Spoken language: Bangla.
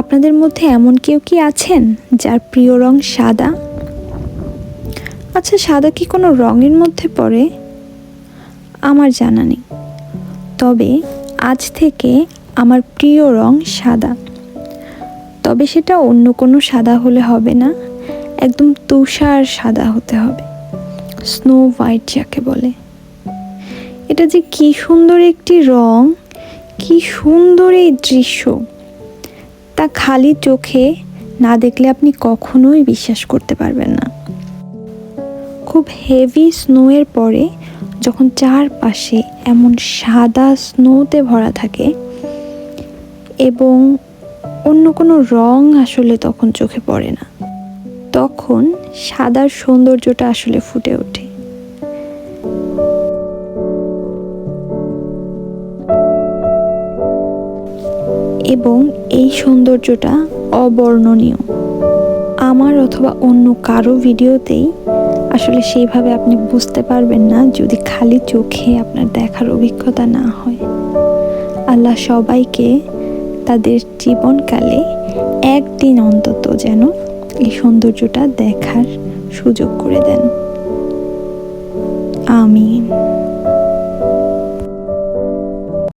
আপনাদের মধ্যে এমন কেউ কি আছেন যার প্রিয় রং সাদা? আচ্ছা সাদা কি কোনো রঙের মধ্যে পড়ে? আমার জানা নেই। তবে আজ থেকে আমার প্রিয় রং সাদা। তবে সেটা অন্য কোনো সাদা হলে হবে না, একদম তুষার সাদা হতে হবে। স্নো হোয়াইট যাকে বলে। এটা যে কি সুন্দর একটি রং, কি সুন্দর এই দৃশ্য। তা খালি চোখে না দেখলে আপনি কখনোই বিশ্বাস করতে পারবেন না। খুব হেভি স্নোয়ের পরে যখন চারপাশে এমন সাদা স্নোতে ভরা থাকে এবং অন্য কোনো রং আসলে তখন চোখে পড়ে না, তখন সাদার সৌন্দর্যটা আসলে ফুটে ওঠে। এবং এই সৌন্দর্যটা অবর্ণনীয়। আমার অথবা অন্য কারও ভিডিওতেই আসলে সেইভাবে আপনি বুঝতে পারবেন না যদি খালি চোখে আপনার দেখার অভিজ্ঞতা না হয়। আল্লাহ সবাইকে তাদের জীবনকালে একদিন অন্তত যেন এই সৌন্দর্যটা দেখার সুযোগ করে দেন। আমিন।